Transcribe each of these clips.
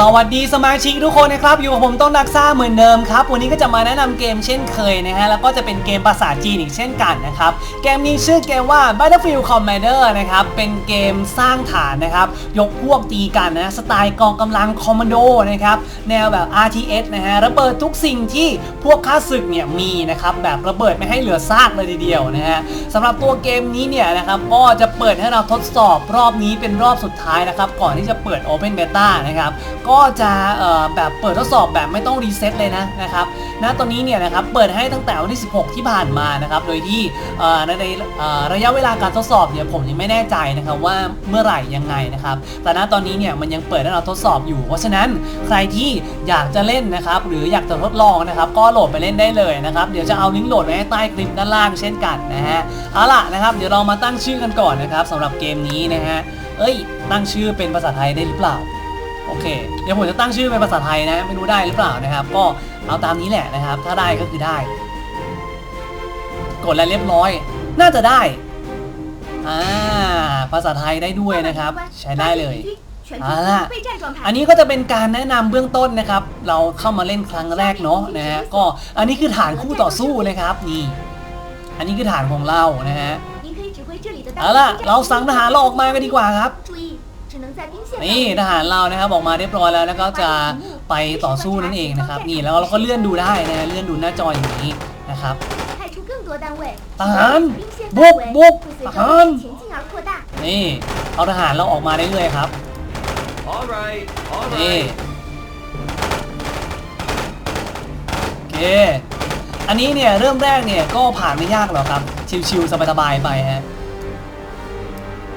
สวัสดีสมาชิกทุกคนนะครับ อยู่กับผมต้นนักซ่าเหมือนเดิมครับ วันนี้ก็จะมาแนะนำเกมเช่นเคยนะฮะแล้วก็จะเป็นเกมภาษาจีนอีกเช่นกันนะครับ เกมนี้ชื่อเกมว่า Battlefield Commander นะครับ เป็นเกมสร้างฐานนะครับ ยกพวกตีกันนะสไตล์กองกำลังคอมมานโดนะครับ แนวแบบ RTS นะฮะระเบิดทุกสิ่งที่พวกข้าศึกเนี่ยมีนะครับแบบระเบิดไม่ให้เหลือซากเลยทีเดียวนะฮะสำหรับตัวเกมนี้เนี่ยนะครับก็จะเปิดให้เราทดสอบรอบนี้เป็นรอบสุดท้ายนะครับก่อนที่จะเปิด Open Beta นะครับก็จะแบบเปิดทดสอบแบบไม่ต้องรีเซ็ตเลยนะนะครับณตอนนี้เนี่ยนะครับเปิดให้ตั้งแต่วันที่ 16 ที่ผ่านมานะครับโดยที่ในระยะเวลาการทดสอบเนี่ยผมยังไม่แน่ใจนะครับว่าเมื่อไหร่ยังไงนะครับแต่ณตอนนี้เนี่ยมันยังเปิดให้เราทดสอบอยู่ เพราะฉะนั้นใครที่อยากจะเล่นนะครับหรืออยากจะทดลองนะครับก็โหลดไปเล่นได้เลยนะครับเดี๋ยวจะเอาลิงก์โหลดไว้ให้ใต้คลิปด้านล่างเช่นกันนะฮะ เอาล่ะนะครับ เดี๋ยวเรามาตั้งชื่อกันก่อนนะครับสำหรับเกมนี้นะฮะ เอ้ย ตั้งชื่อเป็นภาษาไทยได้หรือเปล่า โอเค เดี๋ยวผมจะตั้งชื่อเป็นภาษาไทยนะ ไม่รู้ได้หรือเปล่านะครับ ก็เอาตามนี้แหละนะครับ ถ้าได้ก็คือได้ กดแล้วเรียบร้อย น่าจะได้อ่าภาษาไทยได้ด้วยนะครับ ใช้ได้เลยเอาล่ะอันนี้ก็จะเป็นการแนะนำเบื้องต้นนะครับ เราเข้ามาเล่นครั้งแรกเนาะนะฮะก็อันนี้คือฐานคู่ต่อสู้นะครับนี่ อันนี้คือฐานของเรานะฮะเอาล่ะเราสั่งทหารเราออกมากันดีกว่าครับ นี่ทหารเรานะครับออกมาเรียบร้อยแล้วแล้วก็จะไปต่อสู้นั่นเองนะครับนี่แล้วเราก็เลื่อนดูได้นะเลื่อนดูหน้าจออย่างนี้นะครับทหารบุกบุกทหารนี่เอาทหารเราออกมาได้เลยครับนี่โอเคอันนี้เนี่ยเริ่มแรกเนี่ยก็ผ่านไม่ยากหรอกครับชิวๆสบายๆไปฮะ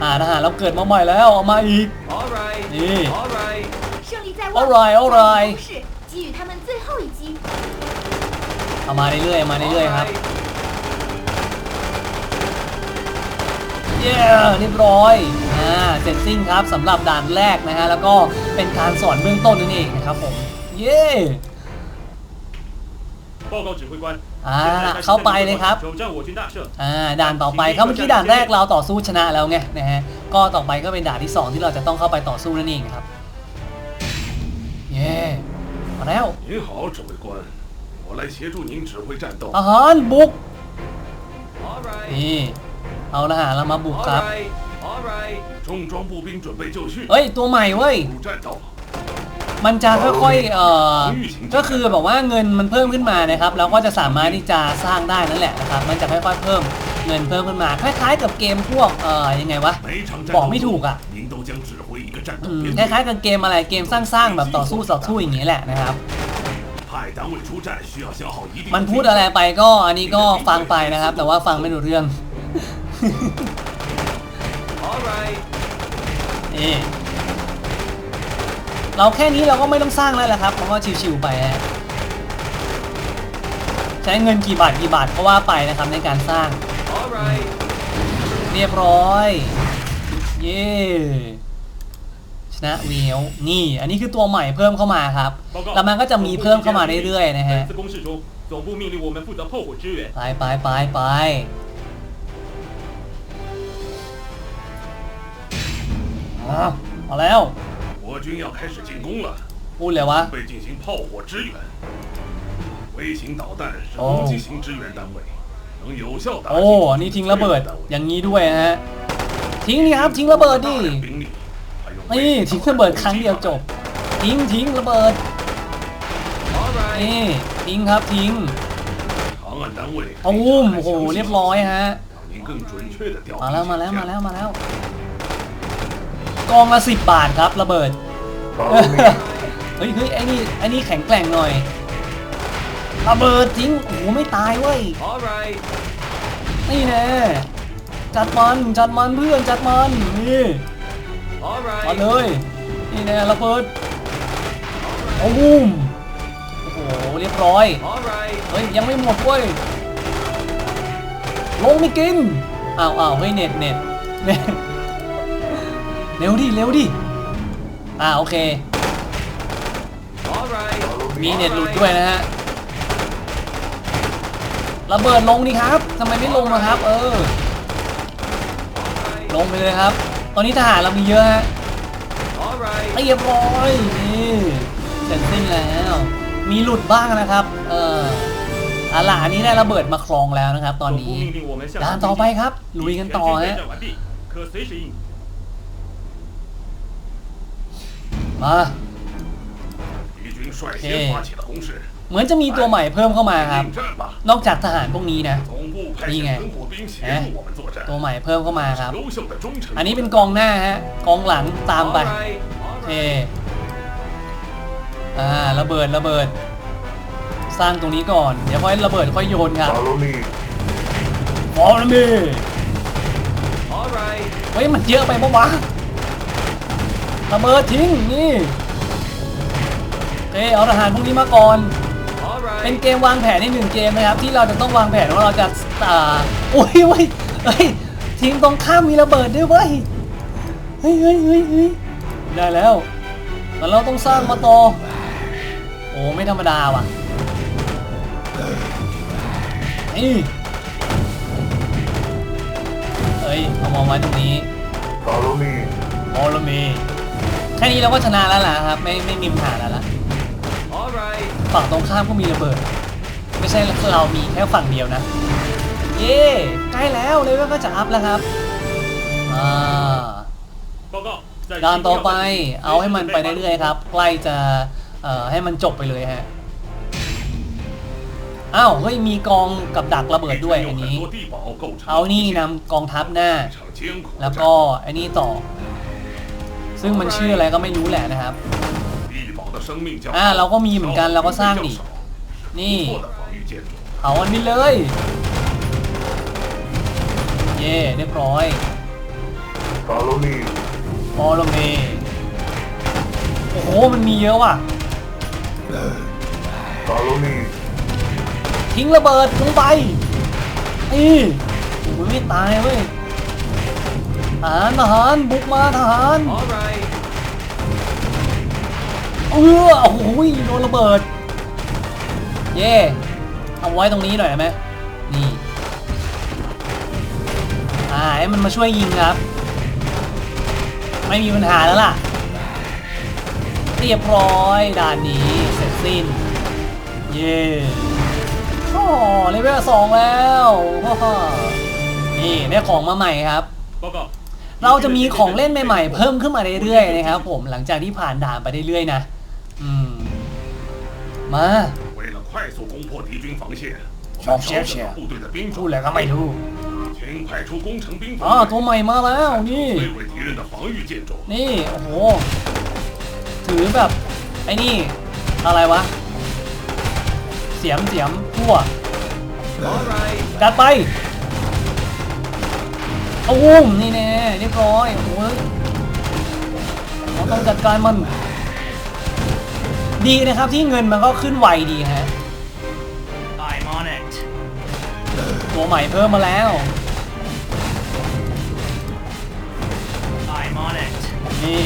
อ่าทหารเราเกิดมาใหม่แล้วออกมาอีก All right, Yeah. all right. 胜利在望， Alright, 抓紧 alright 攻势，给予他们最后一击。 เอามาเรื่อยๆมาเรื่อยๆครับ All right. เย้เรียบร้อยอ่าเสร็จสิ้นครับสำหรับด่านแรกนะฮะแล้วก็เป็นการสอนเบื้องต้นนั่นเองนะครับผมเย้ 报告指挥官， ่าเข้าไปเลยครับด่านต่อไปเขาเมื่อกี้ด่านแรกเราต่อสู้ชนะแล้วไงนะฮะก็ต่อไปก็เป็นด่านที่ 2 ที่เราจะต้องเข้าไปต่อสู้นั่นเองครับเย่มาแล้วทหารบุกนี่เอาละฮะเรามาบุกครับเฮ้ยตัวใหม่เว้ย มันจะค่อยๆเออก็คือแบบว่าเงินมันเพิ่มขึ้นมานะครับเราก็จะสามารถที่จะสร้างได้นั่นแหละนะครับ มันจะค่อยๆเพิ่มเงินเพิ่มขึ้นมาคล้ายๆกับเกมพวกเออยังไงวะบอกไม่ถูกอะคล้ายๆกับเกมอะไรเกมสร้างๆแบบต่อสู้ต่อสู้อย่างนี้แหละนะครับมันพูดอะไรไปก็อันนี้ก็ฟังไปนะครับ แต่ว่าฟังไม่รู้เรื่องนี่ เราแค่นี้เราก็ไม่ต้องสร้างแล้วแหละครับเพราะว่าชิวๆไปใช้เงินกี่บาทกี่บาทก็ว่าไปนะครับในการสร้าง เรียบร้อย เย้ชนะเวลนี่ อันนี้คือตัวใหม่เพิ่มเข้ามาครับ แล้วมันก็จะมีเพิ่มเข้ามาเรื่อยๆนะฮะไปไปไปไปเอาแล้ว 我军要开始进攻了， พูดเลยวะ 准备进行炮火支援。微型导弹是哦攻击型支援单位，能有效打击 โอ้อันนี้ทิ้งระเบิด 单位 อย่างนี้ด้วยฮะ ทิ้งนี่ครับ ทิ้งระเบิดดิ 大量兵力还有 นี่ 微型 ทิ้ง 导 ระเบิด 弹 ครั้งเดียวจบ ทิ้งทิ้งระเบิด All right. นี่ทิ้งครับทิ้ง 长按单位可以 เอาวุ้ม 查看 โอ้โห 详细 เรียบร้อยฮะ 让您更准确的调 มาแล้ว 兵 มาแล้ว 遣 มา 将 แล้วมาแล้ว กองละสิบบาทครับระเบิด เฮ้ยเฮ้ยไอ้นี่ไอ้นี่แข็งแกร่งหน่อยระเบิดทิ้งโอ้โหไม่ตายเว้ย All right. นี่แน่จัดมันจัดมันเพื่อนจัดมันนี่ All มาเล right. ยนี่แน่ระเบิดโอ้บูมโอ้โหเรียบร้อย All right. เฮ้ยยังไม่หมดเว้ยลงไม่กินอ้าวอ้าวเฮ้ยเน็ตเน็ตเน็ตเร็วดิเร็วดิ อ่าโอเค มีเน็ตหลุดด้วยนะฮะระเบิดลงนี่ครับทำไมไม่ลงนะครับ เออ ลงไปเลยครับ ตอนนี้ทหารเรามีเยอะฮะเรียบร้อยนี่เสร็จสิ้นแล้ว มีหลุดบ้างนะครับ เอออาลานี้ได้ระเบิดมาคลองแล้วนะครับ ตอนนี้ด่านต่อไปครับลุยกันต่อฮะ มาเหมือนจะมีตัวใหม่เพิ่มเข้ามาครับ นอกจากทหารพวกนี้นะนี่ไงตัวใหม่เพิ่มเข้ามาครับ อันนี้เป็นกองหน้าฮะกองหลังตามไปเออ่าระเบิดระเบิด สร้างตรงนี้ก่อน เดี๋ยวค่อยระเบิดค่อยโยนครับฟอลมีเฮ้ยมันเยอะไปปะวะ ระเบิดทิ้งนี่โอเคเอาทหารพวกนี้มาก่อน All เป็น right. เกมวางแผนในหนึ่งเกมนะครับที่เราจะต้องวางแผนว่าเราจะอ่าโอ้ยเว้ยเฮ้ยทีมตรงข้ามมีระเบิดด้วยเว้ยเฮ้ยเฮ้ยเฮ้ยเฮ้ยได้แล้วแต่เราต้องสร้างมาต่อโอ้ไม่ธรรมดาว่ะนี่เอ้ยเอามองไว้ตรงนี้ Follow me，โอลเม แค่นี้เราก็ชนะแล้วล่ะครับ ไม่ไม่มีปัญหาแล้วล่ะฝั่งตรงข้ามก็มีระเบิด ไม่ใช่เรามีแค่ฝั่งเดียวนะ เย่ใกล้แล้วเลเวลก็จะอัพแล้วครับอ่าด่านต่อไปเอาให้มันไปเรื่อยๆครับ ใกล้จะเอ่อให้มันจบไปเลยฮะอ้าวเฮ้ยมีกองกับดักระเบิดด้วยอันนี้ เอานี่นำกองทัพหน้า แล้วก็อันนี้ต่อ ซึ่งมันชื่ออะไรก็ไม่รู้แหละนะครับอ่าเราก็มีเหมือนกันเราก็สร้างดินี่เอาอันนี้เลย เย่เรียบร้อย Follow me Follow โอ้โห มันมีเยอะว่ะ Follow me ทิ้งระเบิดลงไปนี่มันไม่ตายเว้ย ทหารทหารบุกมาทหาร All right. เออโอ้โหโดนระเบิด เย่เอาไว้ตรงนี้หน่อยได้ไหมนี่อ่าให้มันมาช่วยยิงครับ ไม่มีปัญหาแล้วล่ะ เรียบร้อยด่านนี้เสร็จสิ้น เย่โอ้เลเวลสองแล้วฮ่าฮ่านี่ได้ของมาใหม่ครับ报告， เราจะมีของเล่นใหม่ๆ เพิ่มขึ้นมาเรื่อยๆนะครับผมหลังจากที่ผ่านด่านไปเรื่อยๆนะ อืม มา 为了快速攻破敌军防线，我好们谢谢调整了部队的兵 พูด 种， อะไรก็ไม่รู้ 请派出工程兵 อ่า 部 ตัว 队， ใหม่มาแล้วนี่ 摧毁敌人的防御建筑。 นี่ โอ้โห ถือแบบ ไอ้นี่ อะไรวะ เสียมเสียมพั่ว All right. จัดไป เอาวุ้มนี่แน่เรียบร้อยโอ้ยเราต้องจัดการมัน ดีนะครับที่เงินมันก็ขึ้นไวดีฮะ I'm on it。ตัวใหม่เพิ่มมาแล้ว I'm on it。นี่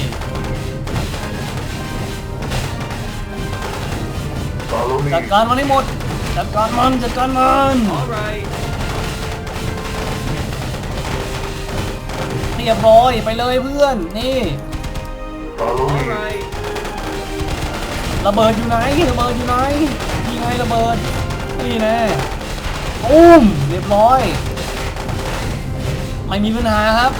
Follow จัดการมันให้หมด จัดการมัน จัดการมัน All right. เรียบร้อยไปเลยเพื่อนนี่ระเบิดอยู่ไหนระเบิดอยู่ไหนยิงไงระเบิดนี่แน่อุ้มเรียบร้อย ไม่มีปัญหาครับ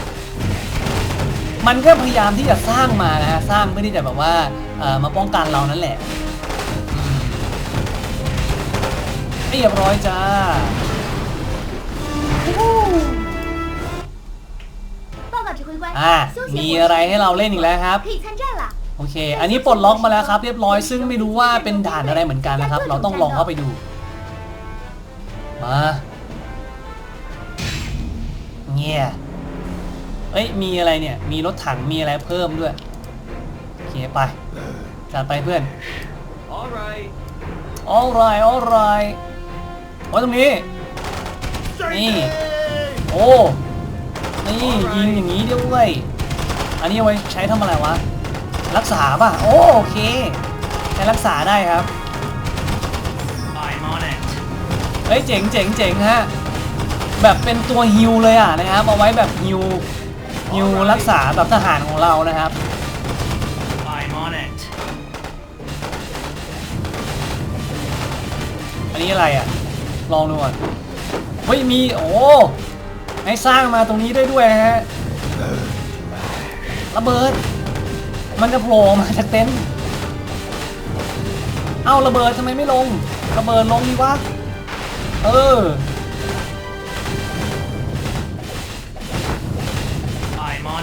มันก็พยายามที่จะสร้างมานะฮะสร้างเพื่อที่จะแบบว่าเอ่อมาป้องกันเรานั่นแหละเรียบร้อยจ้า อ่ามีอะไรให้เราเล่นอีกแล้วครับโอเค อันนี้ปลดล็อกมาแล้วครับ เรียบร้อยซึ่งไม่รู้ว่าเป็นด่านอะไรเหมือนกันนะครับ เราต้องลองเข้าไปดูมาเงี้ยเอ้ยมีอะไรเนี่ย มีรถถังมีอะไรเพิ่มด้วยโอเคไปจัดไปเพื่อน alright alright all right โอ้ตรงนี้นี่โอ้ี่ยิงอย่างนี้ด้วย อันนี้เอาไว้ใช้ทำอะไรวะ รักษาป่ะ โอโอเค ใช้รักษาได้ครับเฮ้ยเจ๋งเจ๋งเจ๋งฮะ แบบเป็นตัวฮิวเลยอะนะครับ เอาไว้แบบฮิวฮิวรักษาแบบทหารของเรานะครับอันนี้อะไรอะ ลองดูก่อน เฮ้ยมี โอ้ ให้สร้างมาตรงนี้ได้ด้วยฮะระเบิด มันจะโผล่มาจากเต็นท์เอ้าระเบิดทำไมไม่ลง ระเบิดลงดีวะ เออ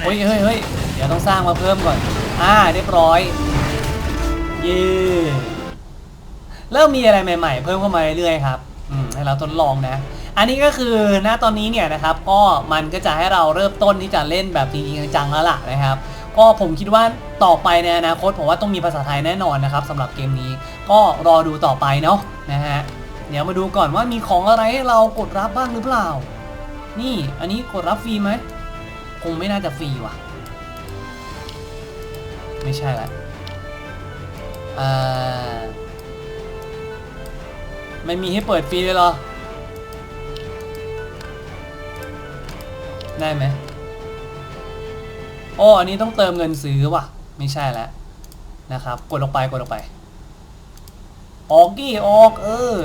เฮ้ยเฮ้ยเฮ้ยเดี๋ยวต้องสร้างมาเพิ่มก่อน อ่าเรียบร้อย เย่เริ่มมีอะไรใหม่ ๆ เพิ่มเข้ามาเรื่อยๆครับ อืมให้เราทดลองนะ อันนี้ก็คือณตอนนี้เนี่ยนะครับก็มันก็จะให้เราเริ่มต้นที่จะเล่นแบบจริงๆจังๆแล้วล่ะนะครับ ก็ผมคิดว่าต่อไปในอนาคตผมว่าต้องมีภาษาไทยแน่นอนนะครับสำหรับเกมนี้ก็รอดูต่อไปเนาะนะฮะเดี๋ยวมาดูก่อนว่ามีของอะไรให้เรากดรับบ้างหรือเปล่า นี่อันนี้กดรับฟรีไหมคงไม่น่าจะฟรีว่ะ ไม่ใช่ละอ่าไม่มีให้เปิดฟรีเลยเหรอ ได้ไหมโอ้อันนี้ต้องเติมเงินซื้อว่ะ ไม่ใช่แล้วนะครับ กดลงไปกดลงไป ออกกี่ออก เออ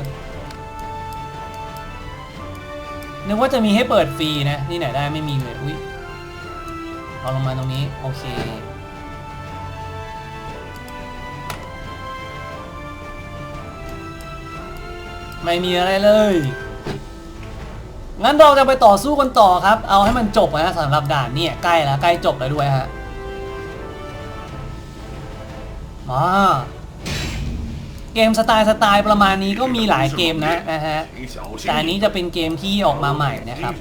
นึกว่าจะมีให้เปิดฟรีนะ นี่ไหนได้ไม่มีเลย อุ้ยเอาลงมาตรงนี้ โอเค ไม่มีอะไรเลย งั้นเราจะไปต่อสู้กันต่อครับ เอาให้มันจบนะสำหรับด่านเนี่ยใกล้แล้วใกล้จบแล้วด้วยฮะ มา เกมสไตล์สไตล์ประมาณนี้ก็มีหลายเกมนะนะฮะ แต่อันนี้จะเป็นเกมที่ออกมาใหม่นะครับ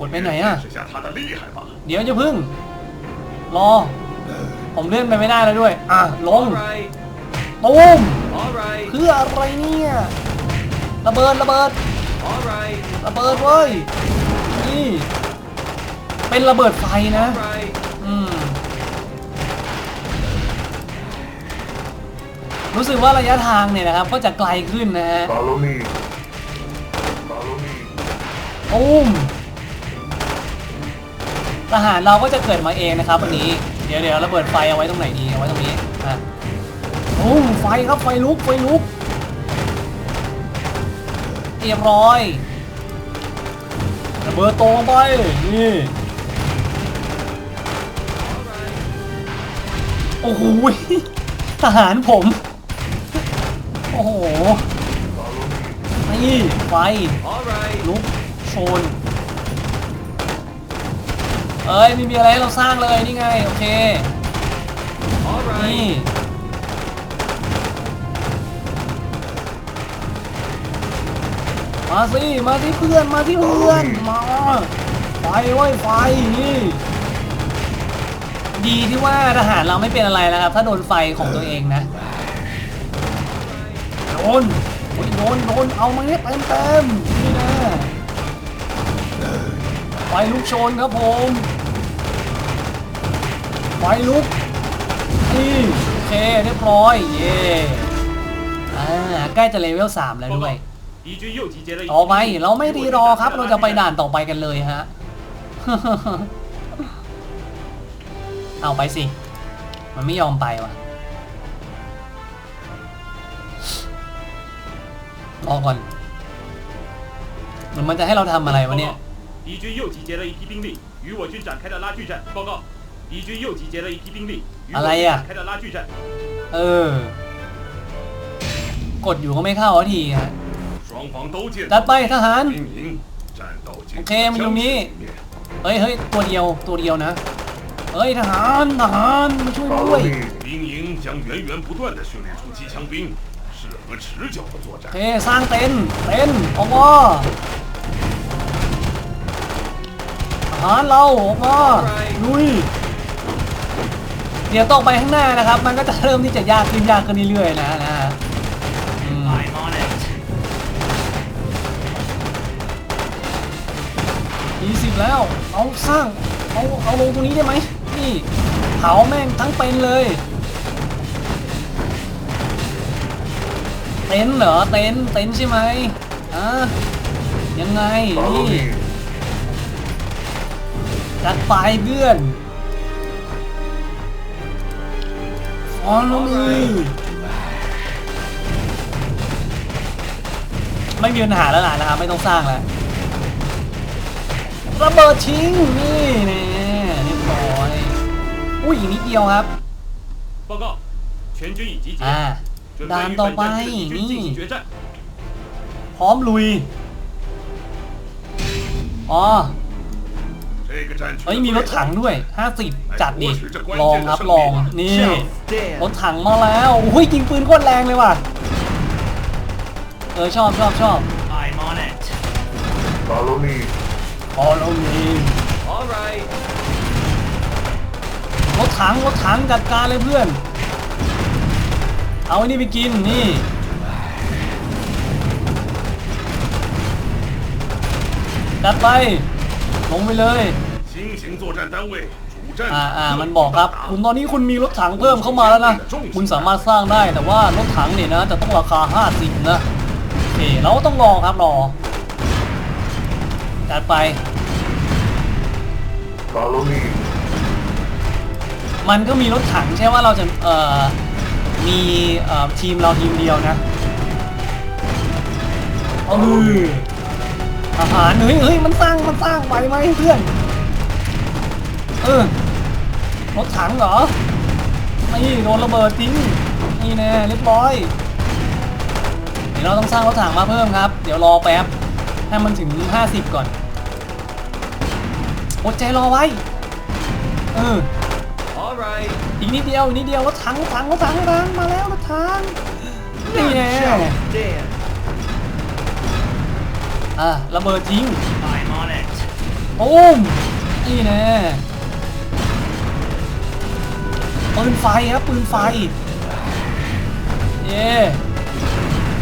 กดไปไหนอะ เดี๋ยวจะพึ่ง รอ ผมเลื่อนไปไม่ได้แล้วด้วย อะลงตูมเพื่ออะไรเนี่ย ระเบิดระเบิด All right. ระเบิดเว้ยนี่เป็นระเบิดไฟนะ All right. อืมรู้สึกว่าระยะทางเนี่ยนะครับ ก็จะไกลขึ้นนะฮะ Follow me. Follow me. ตูมทหารเราก็จะเกิดมาเองนะครับวันนี้ เดี๋ยวเดี๋ยวระเบิดไฟเอาไว้ตรงไหนดีเอาไว้ตรงนี้อะตูมไฟครับไฟลุกไฟลุก เรียบร้อยระเบิดโตลงไปนี่โอ้โหทหารผม โอ้โหนี่ไฟลุกโชนเอ้ยไม่มีอะไรให้เราสร้างเลยนี่ไง โอเคนี่ มาสิมาที่เพื่อนมาที่เพื่อนมาไฟไว้ยไฟนี่ดีที่ว่าทหารเราไม่เป็นอะไรนะครับถ้าโดนไฟของตัวเองนะโดนโอ้ยโดนโดนเอามาเนี่ยเต็มเต็มๆนี่นะไฟลุกโชนครับผมไฟลุกนี่โอเคเรียบร้อยเย่อ่าใกล้จะเลเวล3แล้วด้วย 告，敌军又集结了一批 ต่อไป 兵力 เราไม่รีรอครับ เราจะไปด่านต่อไปกันเลยฮะ เอาไปสิ มันไม่ยอมไปว่ะรอก่อนเหมือนมันจะให้เราทำอะไรวะเนี่ย 敌军又集结了一批兵力，与我军展开了拉锯战。报告，敌军又集结了一批兵力，与我อะไร 军 อ่ะ 展开了拉锯战。 เออ กดอยู่ก็ไม่เข้าสักทีฮะ 双方都见 จัดไปทหาร โอเคมันอยู่นี้ เฮ้ยเฮ้ยตัวเดียวตัวเดียวนะ เฮ้ยทหารทหารมาช่วยด้วยโอเคสร้างเต็นเต็นออกมาทหารเราออกมาลุยเดี๋ยวต้องไปข้างหน้านะครับ มันก็จะเริ่มที่จะยากขึ้นยากขึ้นเรื่อยๆนะนะ แล้ว เอาสร้าง เอาเอาลงตรงนี้ได้ไหมนี่เผาแม่งทั้งเป็นเลย เต็นเหรอเต็นเต็นใช่ไหมอะยังไง นี่จัดไปเพื่อนฟอนลงมือไม่มีปัญหาแล้วล่ะนะครับ ไม่ต้องสร้างแล้ว ระเบิดทิ้งนี่แน่เรียบร้อยอุ้ยอีกนิดเดียวครับ 报告，全军已集结， อ่า 准 ด่าน 备与 ต่อ 本 ไป 站赤敌军 นี่ 进行决战。 พร้อมลุย อ๋อ 这个战区 เอ้ย 的 มีรถ 队 ถังด้วย 50 จัดดิ ลองครับ ลอง นี่ Damn. รถถังมาแล้วอุ้ยยิงปืนโคตรแรงเลยว่ะ เออ ชอบชอบชอบ I'm on it. Follow me. Follow me Alright. รถถังรถถังจัดการเลยเพื่อน เอาไอ้นี่ไปกินนี่จัดไปลงไปเลยอ่าอ่ามันบอกครับ คุณตอนนี้คุณมีรถถังเพิ่มเข้ามาแล้วนะ คุณสามารถสร้างได้แต่ว่ารถถังเนี่ยนะจะต้องราคา 50 นะโอเคเราต้องรอครับรอ จัดไป Follow me. มันก็มีรถถังใช่ว่าเราจะเอ่อมีเอ่อทีมเราทีมเดียวนะเอาเลยอาหารเฮ้ยเฮ้ยมันสร้างมันสร้างไหวไหมเพื่อน เออรถถังเหรอนี่โดนระเบิดทิ้งนี่แน่เรียบร้อย เดี๋ยวเราต้องสร้างรถถังมาเพิ่มครับ เดี๋ยวรอแป๊บให้มันถึง 50 ก่อน อดใจรอไว้ เออ All right. อีกนิดเดียวอีกนิดเดียวรถถังรถถังรถถังรถถังมาแล้วรถถังนี่แน่ Dan อะระเบิดทิ้ง I'm on it. ตูมนี่แน่ปืนไฟครับปืนไฟ เย่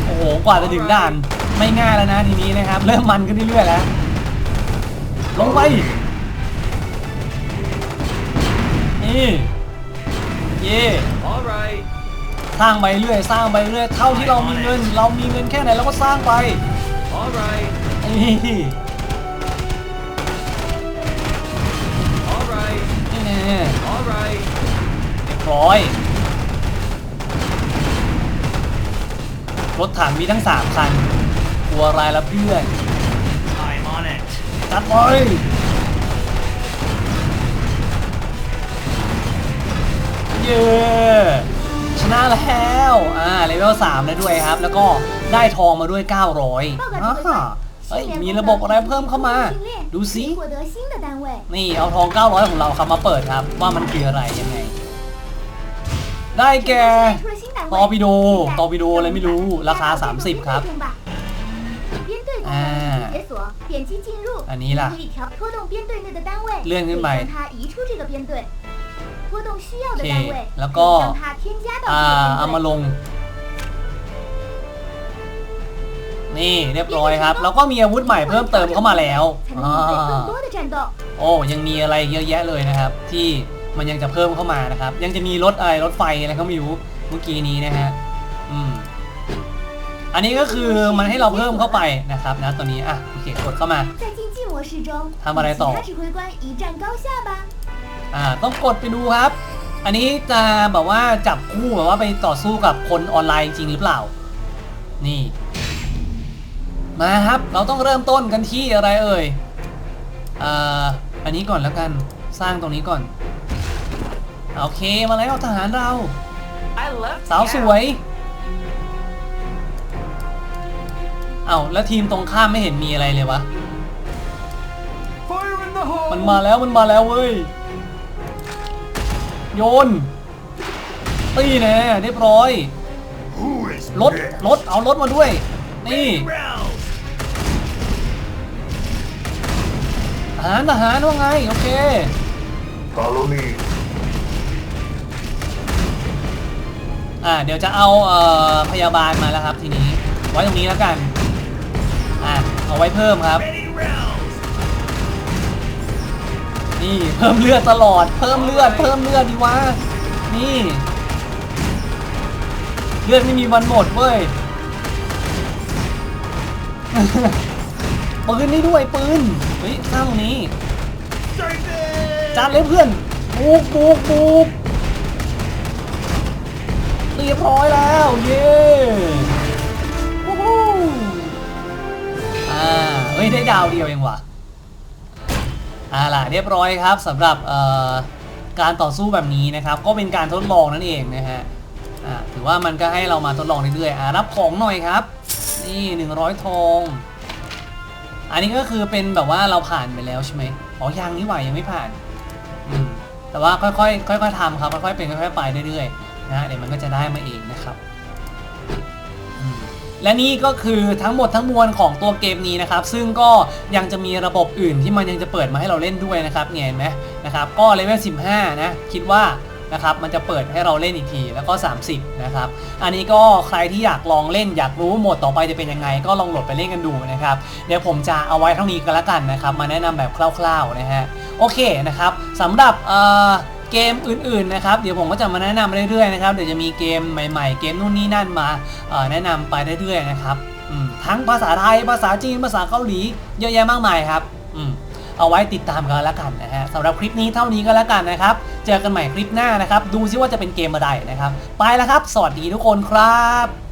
โอ้โห กว่าจะถึงด่าน ไม่ง่ายแล้วนะทีนี้นะครับ เริ่มมันขึ้นเรื่อยๆแล้ว ลงไป นี่เย่ All right. สร้างไปเรื่อยสร้างไปเรื่อยเท่าที่เรามีเงิน เรามีเงินแค่ไหนเราก็สร้างไป All right. นี่ All right. นี่แน่ All right. เรียบร้อยรถถังมีทั้งสามคัน กลัวอะไรละเพื่อน I'm on it. จัดไป เย้ชนะแล้วอ่าเลเวล3แล้วด้วยครับ แล้วก็ได้ทองมาด้วย 900อ้าเฮ้ยมีระบบอะไรเพิ่มเข้ามา ดูสินี่เอาทอง 900 ของเราครับมาเปิดครับ ว่ามันคืออะไรยังไง ได้แก่ตอปิโดตอปิโดอะไรไม่รู้ราคา 30 ครับอันนี้ล่ะเลื่อนขึ้นไป 可以将它移出这个编队，拖动需要的单位， โอเค 可 แล้ว 以 ก็ 将它添加到 อ่า 这个 เอา 编 มา 队。 ลง นี่เรียบร้อยครับ แล้วก็มีอาวุธใหม่เพิ่มเติมเข้ามาแล้ว 才能 อ่ 应对 า 更多的战斗。 โอ้ยังมีอะไรเยอะแยะเลยนะครับ ที่มันยังจะเพิ่มเข้ามานะครับ ยังจะมีรถอะไรรถไฟอะไรก็ไม่รู้เมื่อกี้นี้นะฮะอืมอันนี้ก็คือมันให้เราเพิ่มเข้าไปนะครับนะตัวนี้อ่ะโอเคกดเข้ามา 在竞技模式中，他们 อ่าต้องกดไปดูครับ อันนี้จะแบบว่าจับคู่แบบว่าไปต่อสู้กับคนออนไลน์จริงหรือเปล่า นี่ มาครับเราต้องเริ่มต้นกันที่อะไรเอ่ยอ่าอันนี้ก่อนแล้วกันสร้างตรงนี้ก่อน โอเคมาแล้วทหารเรา สาวสวยเอ้าแล้วทีมตรงข้ามไม่เห็นมีอะไรเลยวะ มันมาแล้วมันมาแล้วเว้ย โยนตีแน่เรียบร้อย Who is รถ next? รถเอารถมาด้วย นี่ Round. ทหารทหารว่าไง โอเค Follow me. อ่าเดี๋ยวจะเอาเอ่อพยาบาลมาแล้วครับทีนี้ ไว้ตรงนี้แล้วกัน อ่าเอาไว้เพิ่มครับ นี่เพิ่มเลือดตลอด เพิ่มเลือด เพิ่มเลือดดีวะ นี่ เลือดไม่มีวันหมดเว้ย ปืนนี่ด้วยปืน เฮ้ยสร้างตรงนี้จัดเลยเพื่อนบุกบุกบุกเรียบร้อยแล้ว เย้วู้ฮู้ได้ดาวเดียวเองว่ะ อ่าล่ะเรียบร้อยครับสำหรับการต่อสู้แบบนี้นะครับ ก็เป็นการทดลองนั่นเองนะฮะถือว่ามันก็ให้เรามาทดลองเรื่อยๆอรับของหน่อยครับ นี่ 100 ทอง อันนี้ก็คือเป็นแบบว่าเราผ่านไปแล้วใช่ไหมอ๋อยังนี่หว่ายังไม่ผ่านแต่ว่าค่อยๆค่อยๆทำครับค่อยๆเป็นค่อยๆไปเรื่อยๆนะเดี๋ยวมันก็จะได้มาเองนะครับ และนี่ก็คือทั้งหมดทั้งมวลของตัวเกมนี้นะครับ ซึ่งก็ยังจะมีระบบอื่นที่มันยังจะเปิดมาให้เราเล่นด้วยนะครับเนี่ยเห็นไหมนะครับ ก็เลเวล15 นะ คิดว่านะครับมันจะเปิดให้เราเล่นอีกทีแล้วก็ 30 นะครับ อันนี้ก็ใครที่อยากลองเล่นอยากรู้โหมดต่อไปจะเป็นยังไง ก็ลองโหลดไปเล่นกันดูนะครับ เดี๋ยวผมจะเอาไว้เท่านี้ก็แล้วกันนะครับ มาแนะนำแบบคร่าวๆนะฮะโอเคนะครับสำหรับเอ่อ เกมอื่นๆนะครับเดี๋ยวผมก็จะมาแนะนำเรื่อยๆนะครับเดี๋ยวจะมีเกมใหม่ๆ เกมนู่นนี่นั่นมาแนะนำไปเรื่อยๆนะครับทั้งภาษาไทยภาษาจีนภาษาเกาหลีเยอะแยะมากมายครับอเอาไว้ติดตามกันแล้วกันนะฮะสำหรับคลิปนี้เท่านี้ก็แล้วกันนะครับ เจอกันใหม่คลิปหน้านะครับ ดูซิว่าจะเป็นเกมอะไรนะครับ ไปแล้วครับ สวัสดีทุกคนครับ